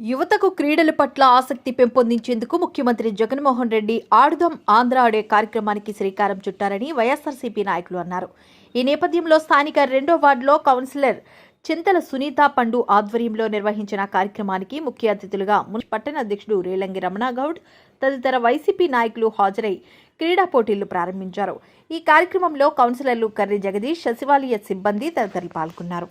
యువతకు క్రీడల పట్ల ఆసక్తి పెంపొందించేందుకు ముఖ్యమంత్రి జగన్మోహన్ రెడ్డి ఆడుదాం ఆంధ్ర ఆడే కార్యక్రమానికి శ్రీకారం చుట్టారని వైఎస్ఆర్సీపీ నాయకులు అన్నారు. ఈ నేపథ్యంలో స్థానిక రెండో వార్డులో కౌన్సిలర్ చింతల సునీత పండు ఆధ్వర్యంలో నిర్వహించిన కార్యక్రమానికి ముఖ్య అతిథులుగా పట్టణ అధ్యక్షుడు రేలంగి రమణాగౌడ్ తదితర వైసీపీ నాయకులు హాజరై క్రీడా పోటీలు ప్రారంభించారు. ఈ కార్యక్రమంలో కౌన్సిలర్లు కర్రి జగదీష్ సచివాలయ సిబ్బంది తదితరులు పాల్గొన్నారు.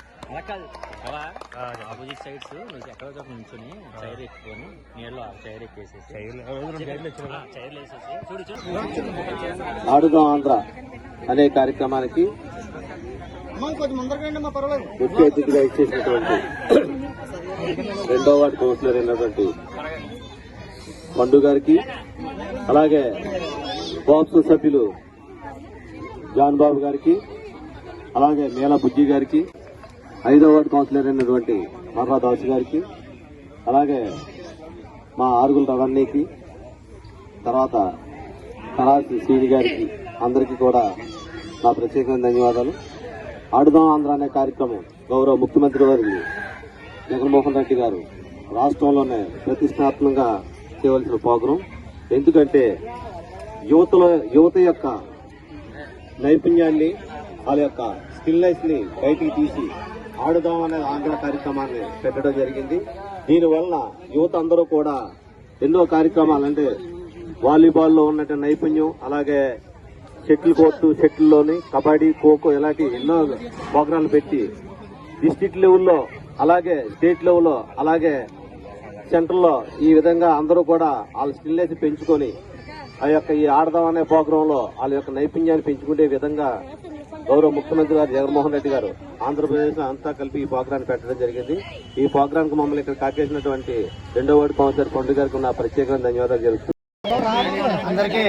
అలా? కాదు అలా ఆపోజిట్ సైడ్స్ నీకు ఎక్కడో చోట నుంచుని చైర్ ఎక్కుకొని నీళ్ళు ఆ చైర్ ఎక్కేసేసి. ఆ, చైర్లు వేసేసి. చూడు చూడు. ఆడుదాం ఆంధ్ర అనే కార్యక్రమానికి ముఖ్య అతిథిగా ఇచ్చేసినటువంటి రెండో వార్డు కౌన్సిలర్ అయినటువంటి పండు గారికి అలాగే బాక్స్ సభ్యులు జాన్ బాబు గారికి అలాగే మేళ బుజ్జి గారికి ఐదో వార్డు కౌన్సిలర్ అయినటువంటి మర్రా దాస్ గారికి అలాగే మా ఆరుగుల రవణ్యకి తర్వాత కళాసి శ్రీని గారికి అందరికీ కూడా నా ప్రత్యేకమైన ధన్యవాదాలు. ఆడుదాం ఆంధ్ర అనే కార్యక్రమం గౌరవ ముఖ్యమంత్రి వారి జగన్మోహన్ రెడ్డి గారు రాష్ట్రంలోనే ప్రతిష్టాత్మకంగా చేయవలసిన ప్రోగ్రాం. ఎందుకంటే యువతలో యువత యొక్క నైపుణ్యాన్ని వాళ్ళ యొక్క స్కిల్నెస్ని బయటికి తీసి ఆడుదాం అనే ఆంధ్ర కార్యక్రమాన్ని పెట్టడం జరిగింది. దీనివల్ల యువత అందరూ కూడా ఎన్నో కార్యక్రమాలు అంటే వాలీబాల్లో ఉన్నట్టు నైపుణ్యం అలాగే షటిల్ కోర్టు షటిల్లోని కబడ్డీ ఖోఖో ఇలాంటి ఎన్నో ప్రోగ్రాంలు పెట్టి డిస్టిక్ లెవెల్లో అలాగే స్టేట్ లెవెల్లో అలాగే సెంటర్లో ఈ విధంగా అందరూ కూడా వాళ్ళ స్కిల్నెస్ పెంచుకొని ఆ యొక్క ఈ ఆడదాం అనే ప్రోగ్రాంలో వాళ్ళ యొక్క నైపుణ్యాన్ని పెంచుకునే విధంగా గౌరవ ముఖ్యమంత్రి గారు జగన్మోహన్ రెడ్డి గారు ఆంధ్రప్రదేశ్ అంతా కలిపి ఈ ప్రోగ్రాం పెట్టడం జరిగింది. ఈ ప్రోగ్రాం కు మమ్మల్ని ఇక్కడ కాకేసినటువంటి రెండో వార్డు కౌన్సిలర్ పండు గారికి నా ప్రత్యేకమైన ధన్యవాదాలు జరుగుతుంది అందరికీ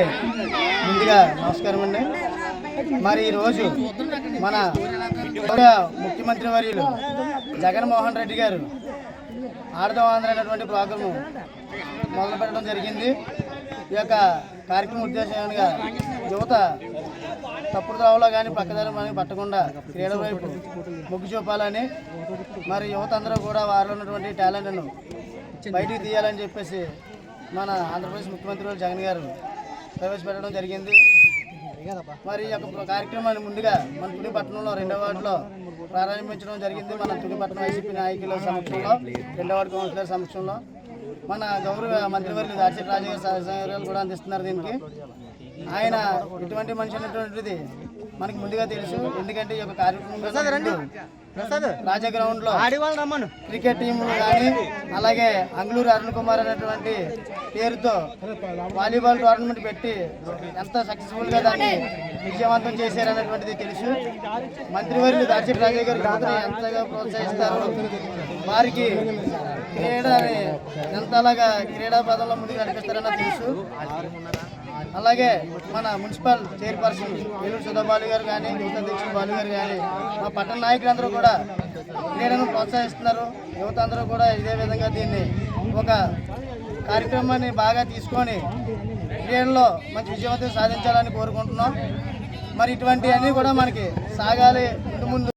ముందుగా నమస్కారం అండి. మరి ఈరోజు మన ముఖ్యమంత్రి వర్యులు జగన్మోహన్ రెడ్డి గారు ఆడదాం ఆంధ్ర అనేటువంటి ప్రోగ్రాము మొదలు పెట్టడం జరిగింది. ఈ యొక్క కార్యక్రమం ఉద్దేశంగా యువత తప్పుడు త్రోవలో కానీ పక్కదారి మనకి పట్టకుండా క్రీడల వైపు మొగ్గు చూపాలని మరి యువత అందరూ కూడా వారిలో ఉన్నటువంటి టాలెంట్ను బయటికి తీయాలని చెప్పేసి మన ఆంధ్రప్రదేశ్ ముఖ్యమంత్రి జగన్ గారు ప్రవేశపెట్టడం జరిగింది. మరి ఈ యొక్క కార్యక్రమాన్ని ముందుగా మన తునిపట్నంలో రెండవ వార్డులో ప్రారంభించడం జరిగింది. మన తునిపట్నం వైసీపీ నాయకుల సమక్షంలో రెండవ వార్డు కౌన్సిలర్ సమక్షంలో. మన గౌరవ మంత్రివర్యులు దార్శి రాజు గారు సహకారాలు కూడా అందిస్తున్నారు దీనికి. ఆయన ఇటువంటి మనిషి అనేటువంటిది మనకి ముందుగా తెలుసు. ఎందుకంటే ఈ యొక్క కార్యక్రమం రాజా గ్రౌండ్లో క్రికెట్ టీంలు కానీ అలాగే అంగుళూరు అరుణ్ కుమార్ అనేటువంటి పేరుతో వాలీబాల్ టోర్నమెంట్ పెట్టి ఎంత సక్సెస్ఫుల్గా దాన్ని విజయవంతం చేశారనేటువంటిది తెలుసు. మంత్రివర్యులు దార్శి రాజా గారు ఎంతగా ప్రోత్సహిస్తారు వారికి క్రీడని ఎంతలాగా క్రీడా పదంలో ముందుకు నడిపిస్తారని తెలుసు. అలాగే మన మున్సిపల్ చైర్పర్సన్ ఏలూరు సుధాబాలు గారు కానీ యువత అధ్యక్షుడు బాలు గారు కానీ మా పట్టణ నాయకులందరూ కూడా క్రీడను ప్రోత్సహిస్తున్నారు. యువత అందరూ కూడా ఇదే విధంగా దీన్ని ఒక కార్యక్రమాన్ని బాగా తీసుకొని క్రీడల్లో మంచి విజయవంతం సాధించాలని కోరుకుంటున్నాం. మరి ఇటువంటివన్నీ కూడా మనకి సాగాలి ముందు ముందు